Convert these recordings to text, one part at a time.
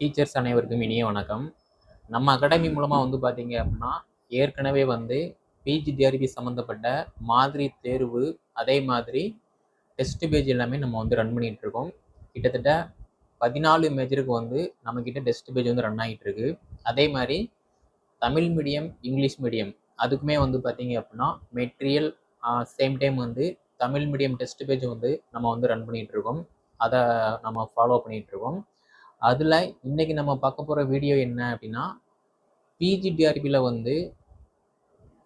Teachers அனைவருக்கும் இனிய வணக்கம். நம்ம அகாடமி மூலமாக வந்து பார்த்தீங்க அப்படின்னா ஏற்கனவே வந்து பிஜி டிஆர்பி சம்மந்தப்பட்ட மாதிரி தேர்வு அதே மாதிரி டெஸ்ட் பேஜ் எல்லாமே நம்ம வந்து ரன் பண்ணிகிட்டு இருக்கோம். கிட்டத்தட்ட பதினாலு மேஜருக்கு வந்து நம்மக்கிட்ட டெஸ்ட் பேஜ் வந்து ரன் ஆகிட்டு இருக்கு. அதே மாதிரி தமிழ் மீடியம் இங்கிலீஷ் மீடியம் அதுக்குமே வந்து பார்த்தீங்க அப்படின்னா மெட்டீரியல் சேம் டைம் வந்து தமிழ் மீடியம் டெஸ்ட் பேஜ் வந்து நம்ம வந்து ரன் பண்ணிகிட்ருக்கோம் இருக்கோம். அதை நம்ம ஃபாலோ பண்ணிகிட்ருக்கோம் இருக்கோம். அதில் இன்றைக்கி நம்ம பார்க்க போகிற வீடியோ என்ன அப்படின்னா பிஜிடிஆர்பியில் வந்து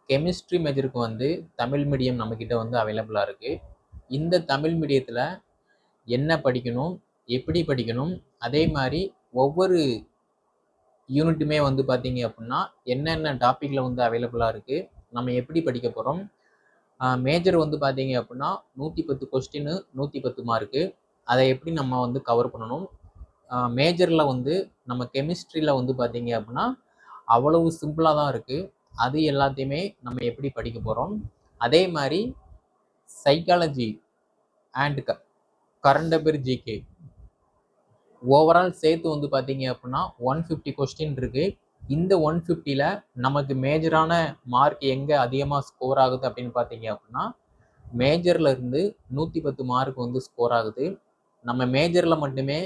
கெமிஸ்ட்ரி மேஜருக்கு வந்து தமிழ் மீடியம் நம்மக்கிட்ட வந்து அவைலபிளாக இருக்குது இந்த தமிழ் மீடியத்தில் என்ன படிக்கணும் எப்படி படிக்கணும் அதே மாதிரி ஒவ்வொரு யூனிட்டுமே வந்து பார்த்தீங்க அப்படின்னா என்னென்ன டாப்பிக்கில் வந்து அவைலபிளாக இருக்குது நம்ம எப்படி படிக்க போகிறோம் மேஜர் வந்து பார்த்தீங்க அப்படின்னா நூற்றி பத்து கொஸ்டின்னு நூற்றி பத்து மார்க்கு அதை எப்படி நம்ம வந்து கவர் பண்ணணும் மேஜரில் வந்து நம்ம கெமிஸ்ட்ரியில் வந்து பார்த்தீங்க அப்படின்னா அவ்வளவு சிம்பிளாக தான் இருக்குது அது எல்லாத்தையுமே நம்ம எப்படி படிக்க போகிறோம் அதே மாதிரி சைக்காலஜி அண்ட் க கரண்ட் அஃபேர் ஜிகே ஓவரால் சேர்த்து வந்து பார்த்தீங்க அப்படின்னா ஒன் ஃபிஃப்டி கொஸ்டின் இருக்குது இந்த ஒன் ஃபிஃப்டியில் நமக்கு மேஜரான மார்க் எங்கே அதிகமாக ஸ்கோர் ஆகுது அப்படின்னு பார்த்தீங்க அப்படின்னா மேஜரில் இருந்து நூற்றி பத்து மார்க் வந்து ஸ்கோர் ஆகுது. நம்ம மேஜரில் மட்டுமே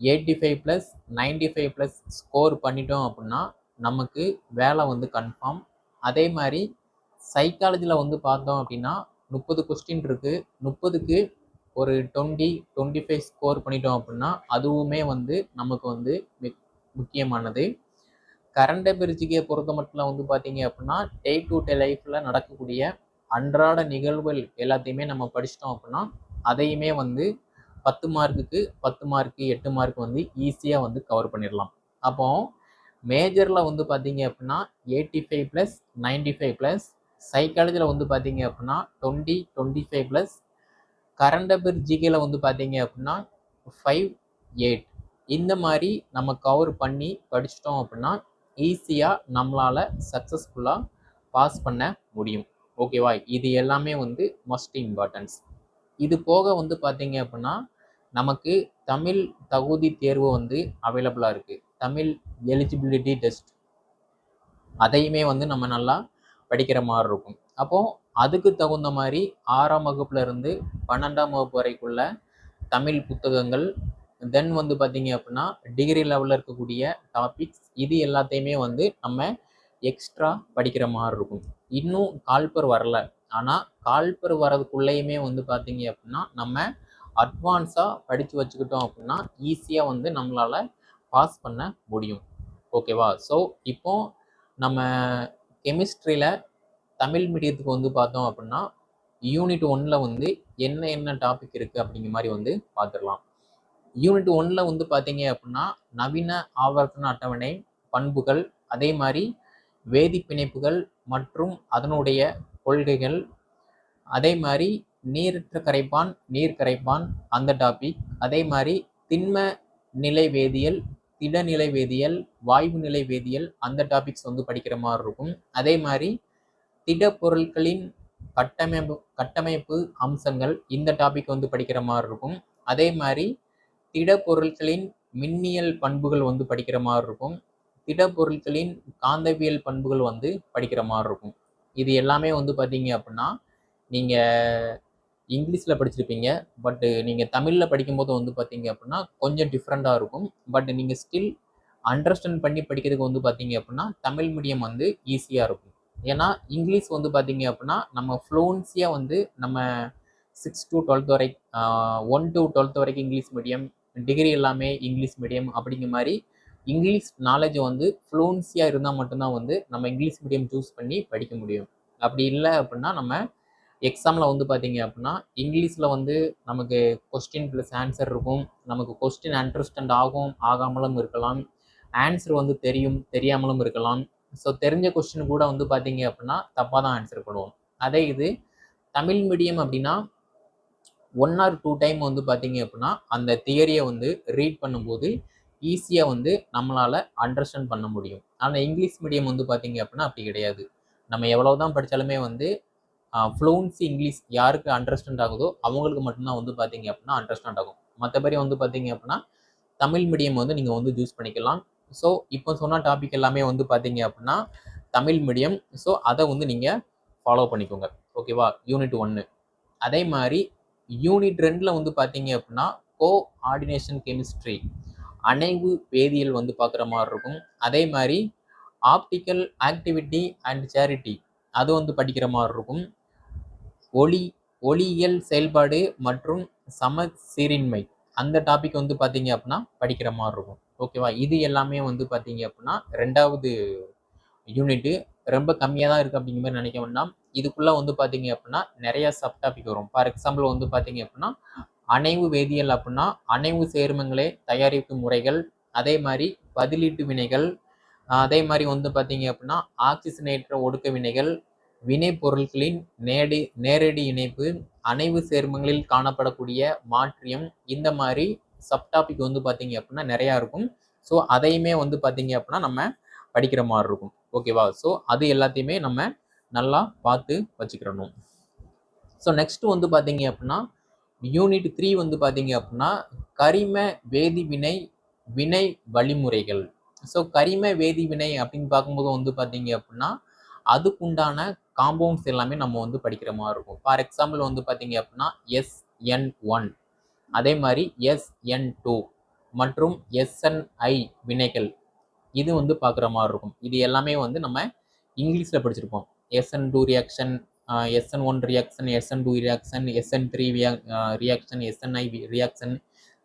eighty five plus ninety five plus score பண்ணிட்டோம் அப்படின்னா நமக்கு வேலை வந்து கன்ஃபார்ம் அதே மாதிரி சைக்காலஜியில் வந்து பார்த்தோம் அப்படின்னா முப்பது கொஸ்டின் இருக்குது முப்பதுக்கு ஒரு டுவெண்ட்டி டுவெண்ட்டி ஃபைவ் ஸ்கோர் பண்ணிட்டோம் அப்படின்னா அதுவுமே வந்து நமக்கு வந்து முக்கியமானது. கரண்ட் அபிரிச்சிக்கை பொறுத்த மட்டும் வந்து பார்த்தீங்க அப்படின்னா டே டு டே லைஃப்பில் நடக்கக்கூடிய அன்றாட நிகழ்வுகள் எல்லாத்தையுமே நம்ம படிச்சிட்டோம் அப்படின்னா அதையுமே வந்து பத்து மார்க்குக்கு பத்து மார்க்கு எட்டு மார்க் வந்து ஈஸியாக வந்து கவர் பண்ணிடலாம் அப்போ மேஜரில் வந்து பார்த்தீங்க அப்படின்னா eighty five plus ninety five plus சைக்காலஜியில் வந்து பார்த்தீங்க அப்படின்னா twenty twenty five plus current affair ஜிகேல வந்து பார்த்தீங்க அப்படின்னா ஃபைவ் எயிட் இந்த மாதிரி நம்ம கவர் பண்ணி படிச்சிட்டோம் அப்படின்னா ஈஸியாக நம்மளால் சக்ஸஸ்ஃபுல்லாக பாஸ் பண்ண முடியும். ஓகேவா இது எல்லாமே வந்து மஸ்ட் இம்பார்ட்டன்ஸ் இது போக வந்து பார்த்தீங்க அப்படின்னா நமக்கு தமிழ் தகுதி தேர்வு வந்து அவைலபிளாக இருக்குது தமிழ் எலிஜிபிலிட்டி டெஸ்ட் அதையுமே வந்து நம்ம நல்லா படிக்கிற மாதிரி இருக்கும். அப்போது அதுக்கு தகுந்த மாதிரி ஆறாம் வகுப்புலேருந்து பன்னெண்டாம் வகுப்பு வரைக்குள்ள தமிழ் புத்தகங்கள் தென் வந்து பார்த்தீங்க அப்படின்னா டிகிரி லெவலில் இருக்கக்கூடிய டாபிக்ஸ் இது எல்லாத்தையுமே வந்து நம்ம எக்ஸ்ட்ரா படிக்கிற மாதிரி இருக்கும். இன்னும் கால்பர் வரல. ஆனால் கால்பர் வரதுக்குள்ளேயுமே வந்து பார்த்தீங்க அப்படின்னா நம்ம அட்வான்ஸாக படித்து வச்சுக்கிட்டோம் அப்படின்னா ஈஸியாக வந்து நம்மளால் பாஸ் பண்ண முடியும். ஓகேவா ஸோ இப்போ நம்ம கெமிஸ்ட்ரியில் தமிழ் மீடியத்துக்கு வந்து பார்த்தோம் அப்படின்னா யூனிட் ஒன்னில் வந்து என்ன என்ன டாபிக் இருக்குது அப்படிங்கிற மாதிரி வந்து பார்த்துடலாம் யூனிட் ஒன்னில் வந்து பார்த்தீங்க அப்படின்னா நவீன ஆவர்த்தன அட்டவணை பண்புகள் அதே மாதிரி வேதி பிணைப்புகள் மற்றும் அதனுடைய கொள்கைகள். அதே மாதிரி நீரற்ற கரைப்பான் நீர் கரைப்பான் அந்த டாபிக் அதே மாதிரி திண்ம நிலை வேதியியல் திடநிலை வேதியியல் வாயு நிலை வேதியியல் அந்த டாபிக்ஸ் வந்து படிக்கிற மாதிரி இருக்கும். அதே மாதிரி திடப்பொருட்களின் கட்டமைப்பு கட்டமைப்பு அம்சங்கள் இந்த டாபிக் வந்து படிக்கிற மாதிரி இருக்கும். அதே மாதிரி திடப்பொருட்களின் மின்னியல் பண்புகள் வந்து படிக்கிற மாதிரி இருக்கும். திடப்பொருட்களின் காந்தவியல் பண்புகள் வந்து படிக்கிற மாதிரி இருக்கும். இது எல்லாமே வந்து பார்த்தீங்க அப்படின்னா நீங்கள் இங்கிலீஷில் படிச்சிருப்பீங்க பட்டு நீங்கள் தமிழில் படிக்கும்போது வந்து பார்த்தீங்க அப்படின்னா கொஞ்சம் டிஃப்ரெண்ட்டாக இருக்கும். பட் நீங்கள் ஸ்டில் அண்டர்ஸ்டாண்ட் பண்ணி படிக்கிறதுக்கு வந்து பார்த்தீங்க அப்படின்னா தமிழ் மீடியம் வந்து ஈஸியாக இருக்கும். ஏன்னா இங்கிலீஷ் வந்து பார்த்தீங்க அப்படின்னா நம்ம ஃப்ளூன்ஸியாக வந்து நம்ம சிக்ஸ் டு டுவெல்த் வரை ஒன் டு டுவெல்த் வரைக்கும் இங்கிலீஷ் மீடியம் டிகிரி எல்லாமே இங்கிலீஷ் மீடியம் அப்படிங்கிற மாதிரி இங்கிலீஷ் நாலேஜ் வந்து ஃப்ளூன்சியாக இருந்தால் மட்டும்தான் வந்து நம்ம இங்கிலீஷ் மீடியம் சூஸ் பண்ணி படிக்க முடியும். அப்படி இல்லை அப்படின்னா நம்ம எக்ஸாமில் வந்து பார்த்தீங்க அப்படின்னா இங்கிலீஷில் வந்து நமக்கு கொஸ்டின் ப்ளஸ் ஆன்சர் இருக்கும். நமக்கு கொஸ்டின் அண்டர்ஸ்டாண்ட் ஆகும் ஆகாமலும் இருக்கலாம். ஆன்சர் வந்து தெரியும் தெரியாமலும் இருக்கலாம். ஸோ தெரிஞ்ச கொஸ்டின் கூட வந்து பார்த்தீங்க அப்படின்னா தப்பாக தான் ஆன்சர் பண்ணுவோம் அதே இது தமிழ் மீடியம் அப்படின்னா ஒன் ஆர் டூ டைம் வந்து பார்த்தீங்க அப்படின்னா அந்த தியரியை வந்து ரீட் பண்ணும்போது ஈஸியாக வந்து நம்மளால் அண்டர்ஸ்டாண்ட் பண்ண முடியும். ஆனால் இங்கிலீஷ் மீடியம் வந்து பார்த்தீங்க அப்படின்னா அப்படி கிடையாது. நம்ம எவ்வளோ தான் படித்தாலுமே வந்து ஃப்ளூன்சி இங்கிலீஷ் யாருக்கு அண்டர்ஸ்டாண்ட் ஆகுதோ அவங்களுக்கு மட்டும்தான் வந்து பார்த்தீங்க அப்படின்னா அண்டர்ஸ்டாண்ட் ஆகும். மற்றபடி வந்து பார்த்தீங்க அப்படின்னா தமிழ் மீடியம் வந்து நீங்கள் வந்து சூஸ் பண்ணிக்கலாம். ஸோ இப்போ சொன்ன டாபிக் எல்லாமே வந்து பார்த்தீங்க அப்படின்னா தமிழ் மீடியம் ஸோ அதை வந்து நீங்கள் ஃபாலோ பண்ணிக்கோங்க. ஓகேவா யூனிட் ஒன்று அதே மாதிரி யூனிட் ரெண்டில் வந்து பார்த்தீங்க அப்படின்னா கோ ஆர்டினேஷன் கெமிஸ்ட்ரி அணைவு வேதியியல் வந்து பார்க்குற மாதிரி இருக்கும். அதே மாதிரி ஆப்டிக்கல் ஆக்டிவிட்டி அண்ட் சேரிட்டி அது வந்து படிக்கிற மாதிரி இருக்கும். ஒளி ஒளியியல் செயல்பாடு மற்றும் சமசீரின்மை அந்த டாபிக் வந்து பார்த்தீங்க அப்படின்னா படிக்கிற மாதிரி இருக்கும். ஓகேவா இது எல்லாமே வந்து பார்த்தீங்க அப்படின்னா ரெண்டாவது யூனிட்டு ரொம்ப கம்மியாக தான் இருக்குது அப்படிங்கிற மாதிரி நினைக்க வேண்டாம். இதுக்குள்ளே வந்து பார்த்தீங்க அப்படின்னா நிறையா சப் டாபிக் வரும். ஃபார் எக்ஸாம்பிள் வந்து பார்த்தீங்க அப்படின்னா அணைவு வேதியியல் அப்படின்னா அணைவு சேர்மங்களே தயாரிப்பு முறைகள் அதே மாதிரி பதிலீட்டு வினைகள் அதே மாதிரி வந்து பார்த்தீங்க அப்படின்னா ஆக்சிஜனேற்ற ஒடுக்க வினைகள் வினைப்பொருட்களின் நேடி நேரடி இணைப்பு அணைவு சேர்மங்களில் காணப்படக்கூடிய மாற்றியம் இந்த மாதிரி சப்டாபிக் வந்து பார்த்தீங்க அப்படின்னா நிறையா இருக்கும். ஸோ அதையுமே வந்து பார்த்தீங்க அப்படின்னா நம்ம படிக்கிற மாதிரி இருக்கும். ஓகேவா ஸோ அது எல்லாத்தையுமே நம்ம நல்லா பார்த்து வச்சுக்கிறணும் ஸோ நெக்ஸ்ட் வந்து பார்த்தீங்க அப்படின்னா யூனிட் த்ரீ வந்து பார்த்தீங்க அப்படின்னா கரிம வேதிவினை வினை வழிமுறைகள். ஸோ கரிம வேதிவினை அப்படின்னு பார்க்கும்போது வந்து பார்த்தீங்க அப்படின்னா அதுக்குண்டான காம்பவுண்ட்ஸ் எல்லாமே நம்ம வந்து படிக்கிற மாதிரி இருக்கும். ஃபார் எக்ஸாம்பிள் வந்து பார்த்தீங்க அப்படின்னா எஸ்என் ஒன் அதே மாதிரி எஸ்என் டூ மற்றும் எஸ்என்ஐ வினைகள். இது வந்து பார்க்குற மாதிரி இருக்கும். இது எல்லாமே வந்து நம்ம இங்கிலீஷில் படிச்சிருப்போம். SN two reaction SN one reaction SN two reaction SN three reaction SNi reaction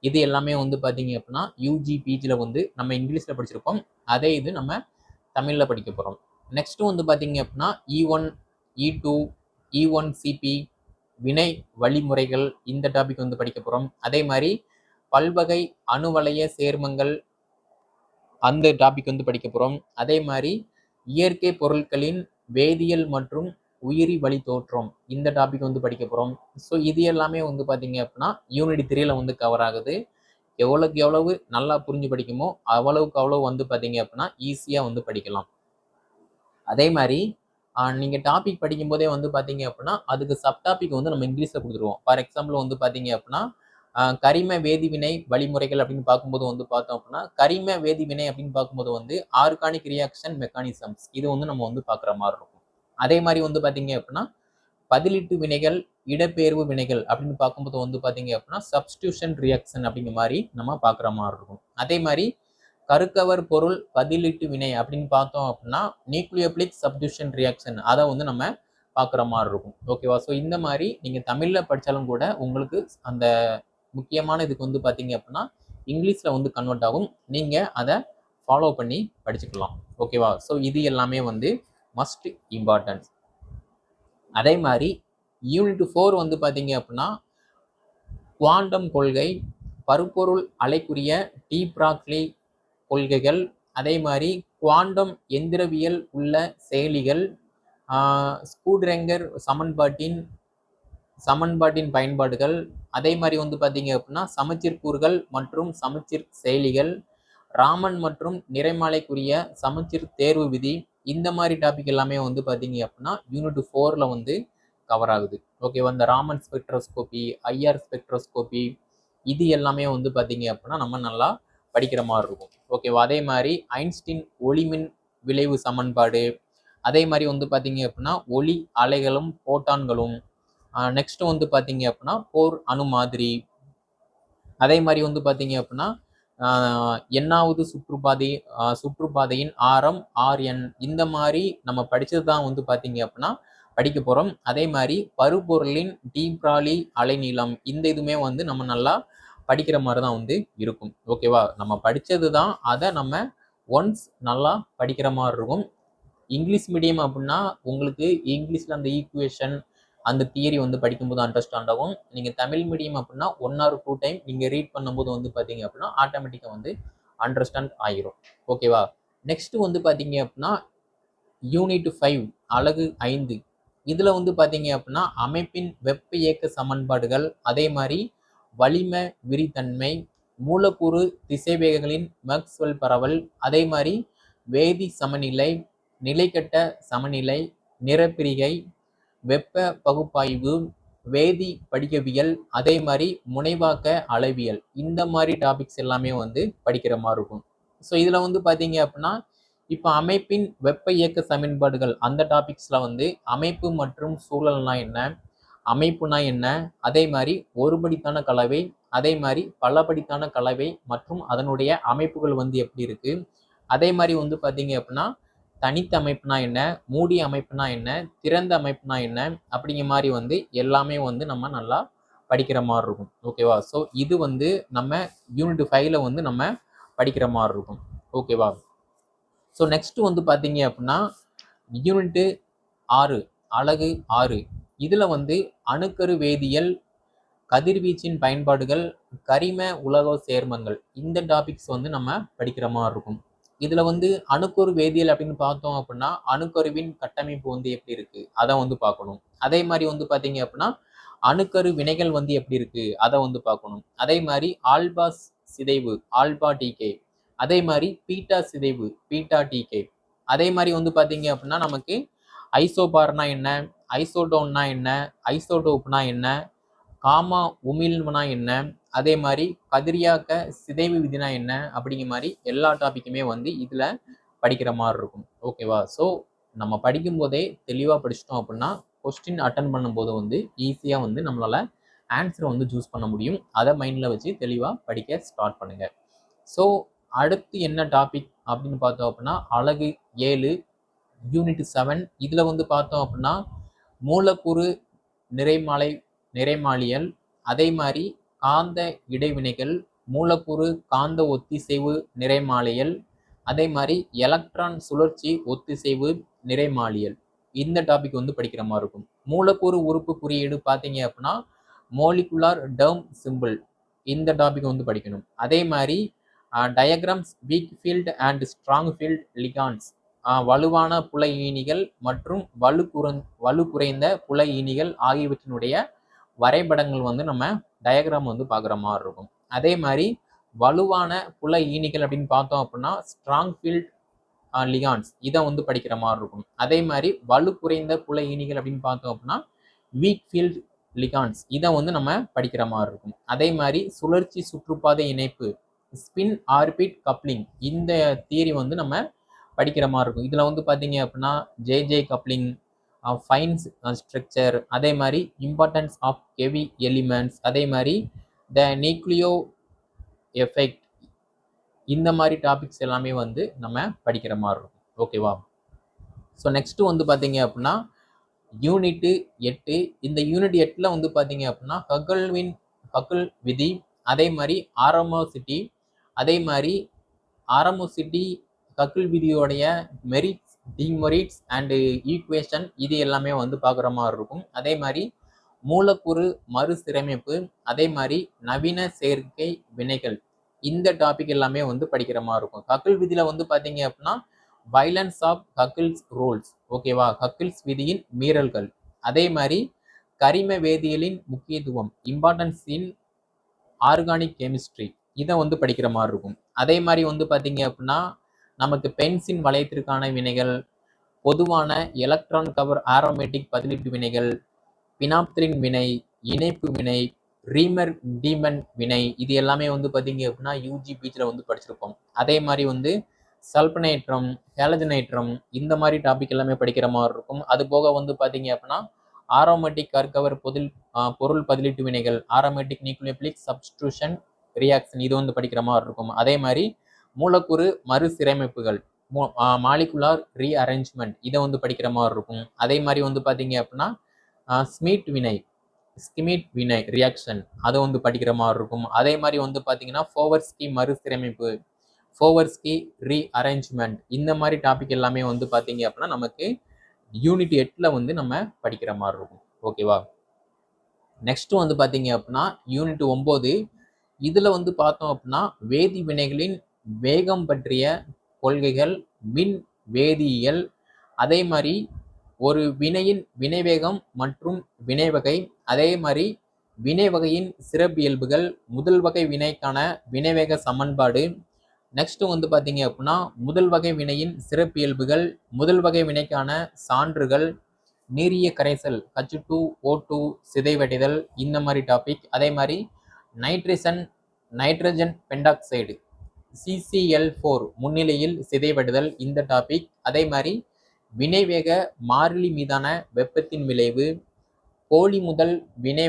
இது எல்லாமே வந்து பார்த்தீங்க அப்படின்னா யூஜி பிஜியில் வந்து நம்ம இங்கிலீஷில் படிச்சிருப்போம். அதே இது நம்ம தமிழில் படிக்க போகிறோம் நெக்ஸ்ட்டு வந்து பார்த்தீங்க அப்படின்னா E one E two E one CB வினை வழிமுறைகள் இந்த டாபிக் வந்து படிக்க போகிறோம் அதே மாதிரி பல்வகை அணுவளைய சேர்மங்கள் அந்த டாபிக் வந்து படிக்க போகிறோம் அதே மாதிரி இயற்கை பொருட்களின் வேதியியல் மற்றும் உயிரி வழி தோற்றம் இந்த டாபிக் வந்து படிக்க போகிறோம் ஸோ இது எல்லாமே வந்து பார்த்தீங்க அப்படின்னா யூனிட் த்ரீல வந்து கவர் ஆகுது. எவ்வளோக்கு எவ்வளவு நல்லா புரிஞ்சு படிக்குமோ அவ்வளவுக்கு அவ்வளோ வந்து பார்த்தீங்க அப்படின்னா ஈஸியாக வந்து படிக்கலாம். அதே மாதிரி நீங்கள் டாபிக் படிக்கும்போதே வந்து பார்த்தீங்க அப்படின்னா அதுக்கு சப் டாபிக் வந்து நம்ம இங்கிலீஷில் கொடுத்துருவோம். ஃபார் எக்ஸாம்பிள் வந்து பார்த்தீங்க அப்படின்னா கரிம வேதிவினை வழிமுறைகள் அப்படின்னு பார்க்கும்போது வந்து பார்த்தோம் அப்படின்னா கரிம வேதிவினை அப்படின்னு பார்க்கும்போது வந்து ஆர்கானிக் ரியாக்ஷன் மெக்கானிசம்ஸ் இது வந்து நம்ம வந்து பார்க்குற மாதிரி இருக்கும். அதே மாதிரி வந்து பார்த்தீங்க அப்படின்னா பதிலீட்டு வினைகள் இடப்பெயர்வு வினைகள் அப்படின்னு பார்க்கும்போது வந்து பார்த்தீங்க அப்படின்னா சப்ஸ்டியூஷன் ரியாக்ஷன் அப்படிங்கிற மாதிரி நம்ம பார்க்குற மாதிரி இருக்கும். அதே மாதிரி கருக்கவர் பொருள் பதிலீட்டு வினை அப்படின்னு பார்த்தோம் அப்படின்னா நியூக்ளியோபிளிக் சப்டியூஷன் ரியாக்ஷன் அதை வந்து நம்ம பார்க்குற மாதிரி இருக்கும். ஓகேவா ஸோ இந்த மாதிரி நீங்கள் தமிழில் படித்தாலும் கூட உங்களுக்கு அந்த முக்கியமான இதுக்கு வந்து பார்த்தீங்க அப்படின்னா இங்கிலீஷில் வந்து கன்வெர்ட் ஆகும். நீங்கள் அதை ஃபாலோ பண்ணி படிச்சுக்கலாம். ஓகேவா ஸோ இது எல்லாமே வந்து மஸ்ட் இம்பார்ட்டன்ஸ் அதே மாதிரி யூனிட் ஃபோர் வந்து பார்த்தீங்க அப்படின்னா குவாண்டம் கொள்கை பருப்பொருள் அலைக்குரிய டி ப்ராக்லி கொள்கைகள் அதே மாதிரி குவாண்டம் எந்திரவியல் உள்ள செயலிகள் ஸ்கூட்ரெங்கர் சமன்பாட்டின் சமன்பாட்டின் பயன்பாடுகள் அதே மாதிரி வந்து பார்த்தீங்க அப்படின்னா சமச்சீர் கூறுகள் மற்றும் சமச்சீர் செயலிகள் ராமன் மற்றும் நிறைமாலைக்குரிய சமச்சீர் தேர்வு விதி இந்த மாதிரி டாபிக் எல்லாமே வந்து பார்த்தீங்க அப்படின்னா யூனிட் ஃபோரில் வந்து கவர் ஆகுது. ஓகேவா இந்த ராமன் ஸ்பெக்ட்ரோஸ்கோபி ஐஆர் ஸ்பெக்ட்ரோஸ்கோபி இது எல்லாமே வந்து பார்த்தீங்க அப்படின்னா நம்ம நல்லா படிக்கிற மாதிரி இருக்கும். ஓகேவா அதே மாதிரி ஐன்ஸ்டீன் ஒளிமின் விளைவு சமன்பாடு அதே மாதிரி வந்து பார்த்தீங்க அப்படின்னா ஒளி அலைகளும் போட்டான்களும் நெக்ஸ்ட்டு வந்து பார்த்தீங்க அப்படின்னா போர் அணு மாதிரி. அதே மாதிரி வந்து பார்த்தீங்க அப்படின்னா என்னாவது சுற்றுப்பாதை சுற்றுப்பாதையின் ஆரம் ஆர்என் இந்த மாதிரி நம்ம படித்தது தான் வந்து பார்த்தீங்க அப்படின்னா படிக்க போகிறோம் அதே மாதிரி பருப்பொருளின் டீப்ராலி அலைநீளம் இந்த இதுவுமே வந்து நம்ம நல்லா படிக்கிற மாதிரி தான் வந்து இருக்கும். ஓகேவா நம்ம படித்தது தான் அதை நம்ம ஒன்ஸ் நல்லா படிக்கிற மாதிரி இருக்கும். இங்கிலீஷ் மீடியம் அப்படின்னா உங்களுக்கு இங்கிலீஷில் அந்த ஈக்குவேஷன் அந்த தியரி வந்து படிக்கும்போது அண்டர்ஸ்டாண்ட் ஆகும். நீங்கள் தமிழ் மீடியம் அப்படின்னா ஒன் ஆர் டூ டைம் நீங்கள் ரீட் பண்ணும்போது வந்து பார்த்தீங்க அப்படின்னா ஆட்டோமேட்டிக்காக வந்து அண்டர்ஸ்டாண்ட் ஆகிரும் ஓகேவா நெக்ஸ்ட்டு வந்து பார்த்தீங்க அப்படின்னா யூனிட் ஃபைவ் அழகு ஐந்து. இதில் வந்து பார்த்தீங்க அப்படின்னா அமைப்பின் வெப்ப இயக்க சமன்பாடுகள் அதே மாதிரி வலிமை விரித்தன்மை மூலக்கூறு திசைவேகங்களின் மேக்ஸ்வெல் பரவல் அதே மாதிரி வேதி சமநிலை நிலைக்கட்ட சமநிலை நிறப்பிரிகை வெப்ப பகுப்பாய்வு வேதி படிக்கவியல் அதே மாதிரி முனைவாக்க அளவியல். இந்த மாதிரி டாபிக்ஸ் எல்லாமே வந்து படிக்கிற மாதிரி இருக்கும். ஸோ இதில் வந்து பார்த்தீங்க அப்படின்னா இப்போ அமைப்பின் வெப்ப இயக்க சமன்பாடுகள் அந்த டாபிக்ஸில் வந்து அமைப்பு மற்றும் சூழல்னா என்ன அமைப்புனா என்ன அதே மாதிரி ஒருபடித்தான கலவை அதே மாதிரி பலபடித்தான கலவை மற்றும் அதனுடைய அமைப்புகள் வந்து எப்படி இருக்குது அதே மாதிரி வந்து பார்த்தீங்க அப்படின்னா தனித்த அமைப்புனா என்ன மூடிய அமைப்புனா என்ன திறந்த அமைப்புனா என்ன அப்படிங்கிற மாதிரி வந்து எல்லாமே வந்து நம்ம நல்லா படிக்கிற மாதிரி இருக்கும். ஓகேவா ஸோ இது வந்து நம்ம யூனிட் ஃபைவ்ல வந்து நம்ம படிக்கிற மாதிரி இருக்கும். ஓகேவா ஸோ நெக்ஸ்ட் வந்து பார்த்தீங்க அப்படின்னா யூனிட்டு ஆறு அழகு ஆறு. இதில் வந்து அணுக்கரு வேதியியல் கதிர்வீச்சின் பயன்பாடுகள் கரிம உலக சேர்மங்கள். இந்த டாபிக்ஸ் வந்து நம்ம படிக்கிற மாதிரி இருக்கும். இதில் வந்து அணுக்கரு வேதியியல் அப்படின்னு பார்த்தோம் அப்படின்னா அணுக்கருவின் கட்டமைப்பு வந்து எப்படி இருக்குது அதை வந்து பார்க்கணும். அதே மாதிரி வந்து பார்த்தீங்க அப்படின்னா அணுக்கரு வினைகள் வந்து எப்படி இருக்கு? அதை வந்து பார்க்கணும். அதே மாதிரி ஆல்பா சிதைவு ஆல்பா டிகே அதே மாதிரி பீட்டா சிதைவு பீட்டா டிகே அதே மாதிரி வந்து பார்த்தீங்க அப்படின்னா நமக்கு ஐசோபார்னா என்ன? ஐசோடோன்னா என்ன? ஐசோடோப்னா என்ன? காமா உமிழ்வுனா என்ன? அதே மாதிரி கதிரியாக்க சிதைவு விதினா என்ன அப்படிங்கிற மாதிரி எல்லா டாப்பிக்குமே வந்து இதில் படிக்கிற மாதிரி இருக்கும். ஓகேவா ஸோ நம்ம படிக்கும்போதே தெளிவாக படிச்சிட்டோம் அப்படின்னா கொஸ்டின் அட்டன் பண்ணும்போது வந்து ஈஸியாக வந்து நம்மளால் ஆன்சரை வந்து சூஸ் பண்ண முடியும். அதை மைண்டில் வச்சு தெளிவாக படிக்க ஸ்டார்ட் பண்ணுங்கள் ஸோ அடுத்து என்ன டாபிக் அப்படின்னு பார்த்தோம் அப்படின்னா அழகு ஏழு யூனிட் செவன் இதில் வந்து பார்த்தோம் அப்படின்னா மூலக்கூறு நிறைமாலை நிறைமாலியல் அதே மாதிரி காந்த இடைவினைகள் மூலக்கூறு காந்த ஒத்திசைவு நிறைமாலியல் அதே மாதிரி எலக்ட்ரான் சுழற்சி ஒத்திசைவு நிறைமாலியல். இந்த டாபிக் வந்து படிக்கிற மாதிரி இருக்கும். மூலக்கூறு உறுப்பு குறியீடு பார்த்தீங்க அப்படின்னா மோலிகுலார் டேர்ம் சிம்பிள் இந்த டாபிக் வந்து படிக்கணும். அதே மாதிரி diagrams weak field and strong field ligands வலுவான புல ஈனிகள் மற்றும் வலு குறை வலு குறைந்த புல ஈனிகள் ஆகியவற்றினுடைய வரைபடங்கள் வந்து நம்ம டயக்ராம் வந்து பார்க்குற மாதிரி இருக்கும். அதே மாதிரி வலுவான புல ஈனிகள் அப்படின்னு பார்த்தோம் அப்படின்னா ஸ்ட்ராங் ஃபீல்ட் லிகான்ஸ் இதை வந்து படிக்கிற மாதிரி இருக்கும். அதே மாதிரி வலு குறைந்த புல ஈனிகள் அப்படின்னு பார்த்தோம் அப்படின்னா வீக் ஃபீல்ட் லிகான்ஸ் இதை வந்து நம்ம படிக்கிற மாதிரி இருக்கும். அதே மாதிரி சுழற்சி சுற்றுப்பாதை இணைப்பு ஸ்பின் ஆர்பிட் கப்ளிங் இந்த தியரி வந்து நம்ம படிக்கிற மாதிரி இருக்கும். இதில் வந்து பார்த்தீங்க அப்படின்னா JJ coupling fines structure uh, அதே மாதிரி இம்பார்ட்டன்ஸ் ஆஃப் ஹெவி எலிமெண்ட்ஸ் அதே மாதிரி த நியூக்ளியோ எஃபெக்ட் இந்த மாதிரி டாபிக்ஸ் எல்லாமே வந்து நம்ம படிக்கிற மாதிரி இருக்கும். ஓகேவா ஸோ நெக்ஸ்ட்டு வந்து பார்த்தீங்க அப்படின்னா யூனிட்டு எட்டு. இந்த யூனிட் எட்டில் வந்து பார்த்தீங்க அப்படின்னா ஹகல்வின் ஹகுல் விதி அதே மாதிரி ஆரமோசிட்டி அதே மாதிரி ஆரமோசிட்டி ஹகுல் விதியோடைய மெரிட் டிமொரிட்ஸ் அண்டு ஈக்குவேஷன் இது எல்லாமே வந்து பார்க்குற மாதிரி இருக்கும். அதே மாதிரி மூலக்கூறு மறுசீரமைப்பு அதே மாதிரி நவீன செயற்கை வினைகள் இந்த டாபிக் எல்லாமே வந்து படிக்கிற மாதிரி இருக்கும். கக்கில் விதியில் வந்து பார்த்தீங்க அப்படின்னா வைலன்ஸ் ஆஃப் ஹக்கிள்ஸ் ரூல்ஸ் ஓகேவா ஹக்கிள்ஸ் விதியின் மீறல்கள். அதே மாதிரி கரிம வேதியியலின் முக்கியத்துவம் இம்பார்ட்டன்ஸ் இன் ஆர்கானிக் கெமிஸ்ட்ரி இதை வந்து படிக்கிற மாதிரி இருக்கும். அதே மாதிரி வந்து பார்த்தீங்க அப்படின்னா நமக்கு பென்சின் வளையத்திற்கான வினைகள் பொதுவான எலக்ட்ரான் கவர் ஆரோமேட்டிக் பதிலீட்டு வினைகள் பினாப்திரின் வினை இணைப்பு வினை ரீமர் டீமன் வினை இது எல்லாமே வந்து பார்த்தீங்க அப்படின்னா யூஜி பீச்சில் வந்து படிச்சிருப்போம். அதே மாதிரி வந்து சல்பனைட்ரம் ஹேலஜனேற்றம் இந்த மாதிரி டாபிக் எல்லாமே படிக்கிற மாதிரி இருக்கும். அது போக வந்து பார்த்தீங்க அப்படின்னா ஆரோமேட்டிக் கற்கவர் பொதில் பொருள் பதிலீட்டு வினைகள் ஆரோமேட்டிக் நியூக்ளியோபிளிக் சப்ஸ்டியூஷன் ரியாக்ஷன் இது வந்து படிக்கிற மாதிரி இருக்கும். அதே மாதிரி மூலக்கூறு மறுசீரமைப்புகள். மாலிகுலார் ரீஅரேஞ்ச்மெண்ட் இதை வந்து படிக்கிற மாதிரி இருக்கும். அதே மாதிரி வந்து பார்த்தீங்க அப்படின்னா ஸ்மீட் வினை. ஸ்கிமிட் வினை ரியாக்ஷன் அதை வந்து படிக்கிற மாதிரி இருக்கும். அதே மாதிரி வந்து பார்த்தீங்கன்னா ஃபோவர்ஸ்கி மறுசீரமைப்பு. ஃபோவர்ஸ்கி ரீ அரேஞ்ச்மெண்ட் இந்த மாதிரி டாபிக் எல்லாமே வந்து பார்த்தீங்க அப்படின்னா நமக்கு யூனிட் எட்டில் வந்து நம்ம படிக்கிற மாதிரி இருக்கும். ஓகேவா நெக்ஸ்ட்டு வந்து பார்த்தீங்க அப்படின்னா யூனிட் ஒம்பது. இதில் வந்து பார்த்தோம் அப்படின்னா வேதி வினைகளின் வேகம் பற்றிய கொள்கைகள் மின் வேதியியல் அதே மாதிரி ஒரு வினையின் வினைவேகம் மற்றும் வினைவகை அதே மாதிரி வினை வகையின் சிறப்பியல்புகள் முதல் வகை வினைக்கான வினைவேக சமன்பாடு. நெக்ஸ்ட்டு வந்து பார்த்தீங்க அப்படின்னா முதல் வகை வினையின் சிறப்பியல்புகள் முதல் வகை வினைக்கான சான்றுகள் நீரிய கரைசல் ஹச் டூ ஓ டூ சிதைவடைதல் இந்த மாதிரி டாபிக் அதே மாதிரி nitrogen nitrogen pentoxide CCl four முன்னிலையில் சிதைவடுதல் இந்த டாபிக் அதே மாதிரி வினைவேக மாறிலி மீதான வெப்பத்தின் விளைவு போலி முதல் வினை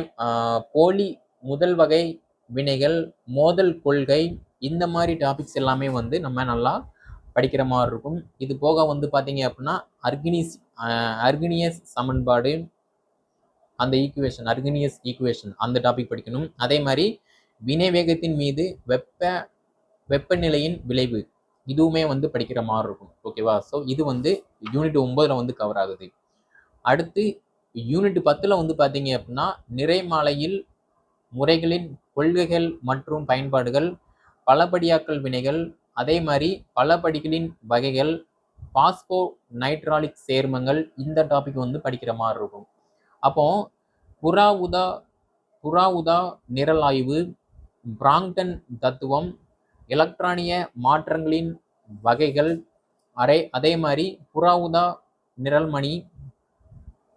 போலி முதல் வகை வினைகள் மோதல் கொள்கை இந்த மாதிரி டாபிக்ஸ் எல்லாமே வந்து நம்ம நல்லா படிக்கிற மாதிரி இருக்கும். இது போக வந்து பார்த்தீங்க அப்படின்னா அர்கினிஸ் அர்கினியஸ் சமன்பாடு அந்த ஈக்குவேஷன் அர்கினியஸ் ஈக்குவேஷன் அந்த டாபிக் படிக்கணும். அதே மாதிரி வினை வேகத்தின் மீது வெப்ப வெப்பநிலையின் விளைவு. இதுவுமே வந்து படிக்கிற மாதிரி இருக்கும். ஓகேவா ஸோ இது வந்து யூனிட் ஒன்பதில் வந்து கவர் ஆகுது. அடுத்து யூனிட் பத்தில் வந்து பார்த்தீங்க அப்படின்னா நிறைமாலையில் முறைகளின் கொள்கைகள் மற்றும் பயன்பாடுகள் பலபடியாக்கல் வினைகள் அதே மாதிரி பலபடிகளின் வகைகள் பாஸ்போ நைட்ராலிக் சேர்மங்கள் இந்த டாபிக் வந்து படிக்கிற மாதிரி இருக்கும். அப்போ புறா உதா புறா உதா நிரலாய்வு பிராங்டன் தத்துவம் எலக்ட்ரானிய மாற்றங்களின் வகைகள் அரை அதே மாதிரி புறா உதா நிரல்மணி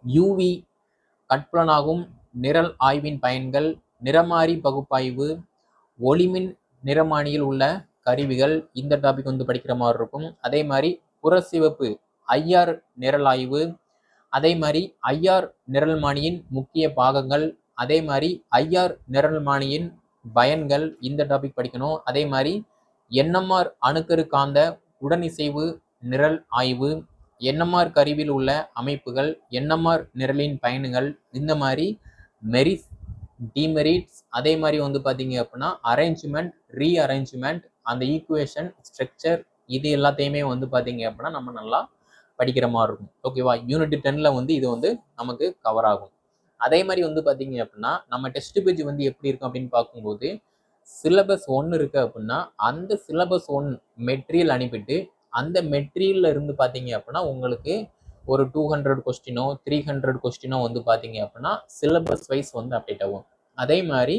யூவி கட்புலனாகும் நிரல் ஆய்வின் பயன்கள் நிறமாறி பகுப்பாய்வு ஒளிமின் நிறமானியில் உள்ள கருவிகள் இந்த டாபிக் வந்து படிக்கிற மாதிரி இருக்கும். அதே மாதிரி புறசிவப்பு ஐஆர் நிரலாய்வு அதே மாதிரி ஐஆர் நிரல்மானியின் முக்கிய பாகங்கள் அதே மாதிரி ஐஆர் நிரல்மானியின் பயன்கள் இந்த டாபிக் படிக்கணும். அதே மாதிரி என்எம்ஆர் அணுக்கரு காந்த உடனிசைவு நிரல் ஆய்வு என்எம்ஆர் கருவில் உள்ள அமைப்புகள் என்எம்ஆர் நிரலின் பயன்கள் இந்த மாதிரி மெரிஸ் டிமெரிட்ஸ் அதே மாதிரி வந்து பார்த்தீங்க அப்படின்னா அரேஞ்ச்மெண்ட் ரீஅரேஞ்ச்மெண்ட் அந்த ஈக்குவேஷன் ஸ்ட்ரக்சர் இது எல்லாத்தையுமே வந்து பார்த்தீங்க அப்படின்னா நம்ம நல்லா படிக்கிற மாதிரி இருக்கும். ஓகேவா யூனிட் டென்னில் வந்து இது வந்து நமக்கு கவர் ஆகும். அதே மாதிரி வந்து பார்த்தீங்க அப்படின்னா நம்ம டெஸ்ட் பேஜ் வந்து எப்படி இருக்கும் அப்படின்னு பார்க்கும்போது சிலபஸ் ஒன்று இருக்குது அப்படின்னா அந்த சிலபஸ் ஒன் மெட்டீரியல் அனுப்பிட்டு அந்த மெட்டீரியல்ல இருந்து பார்த்தீங்க அப்படின்னா உங்களுக்கு ஒரு டூ ஹண்ட்ரட் கொஸ்டினோ த்ரீ ஹண்ட்ரட் கொஸ்டினோ வந்து பார்த்தீங்க அப்படின்னா சிலபஸ் வைஸ் வந்து அப்டேட் ஆகும். அதே மாதிரி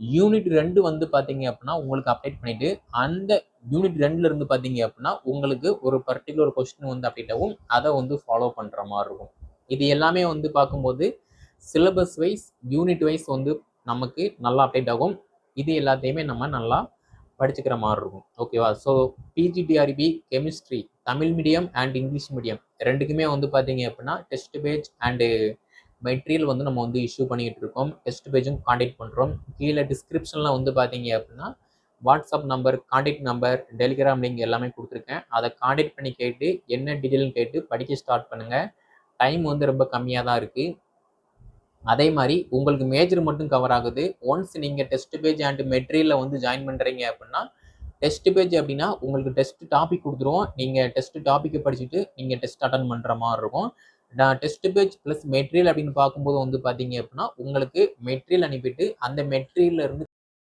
யூனிட் ரெண்டு வந்து பார்த்தீங்க அப்படின்னா உங்களுக்கு அப்டேட் பண்ணிட்டு அந்த யூனிட் ரெண்டுல இருந்து பார்த்தீங்க அப்படின்னா உங்களுக்கு ஒரு பர்டிகுலர் கொஸ்டின் வந்து அப்டேட் ஆகும். அதை வந்து ஃபாலோ பண்ணுற மாதிரி இருக்கும். இது எல்லாமே வந்து பார்க்கும்போது சிலபஸ் வைஸ் யூனிட் வைஸ் வந்து நமக்கு நல்லா அப்டேட் ஆகும். இது எல்லாத்தையுமே நம்ம நல்லா படிச்சுக்கிற மாதிரி இருக்கும். ஓகேவா so PGTRB chemistry Tamil medium and English medium ரெண்டுக்குமே வந்து பார்த்தீங்க அப்படின்னா டெஸ்ட் பேஜ் அண்டு மெட்டீரியல் வந்து நம்ம வந்து இஷ்யூ பண்ணிக்கிட்டு இருக்கோம். டெஸ்ட் பேஜும் காண்டாக்ட் பண்ணுறோம் கீழே டிஸ்கிரிப்ஷனில் வந்து பார்த்தீங்க அப்படின்னா WhatsApp number contact number Telegram link எல்லாமே கொடுத்துருக்கேன். அதை காண்டாக்ட் பண்ணி கேட்டு என்ன டீட்டெயில்னு கேட்டு படிக்க ஸ்டார்ட் பண்ணுங்கள் டைம் வந்து ரொம்ப கம்மியாக தான் இருக்குது அதே மாதிரி உங்களுக்கு மேஜர் மட்டும் கவர் ஆகுது. ஒன்ஸ் நீங்கள் டெஸ்ட் பேஜ் அண்ட் மெட்டீரியலில் வந்து ஜாயின் பண்ணுறீங்க அப்படின்னா டெஸ்ட் பேஜ் அப்படின்னா உங்களுக்கு டெஸ்ட் டாபிக் கொடுத்துருவோம் நீங்கள் டெஸ்ட் டாப்பிக்கை படிச்சுட்டு நீங்கள் டெஸ்ட் அட்டன் பண்ணுற மாதிரி இருக்கும். நான் டெஸ்ட் பேஜ் ப்ளஸ் மெட்டீரியல் அப்படின்னு பார்க்கும்போது வந்து பார்த்தீங்க அப்படின்னா உங்களுக்கு மெட்டீரியல் அனுப்பிட்டு அந்த மெட்டீரியல்ல இருந்து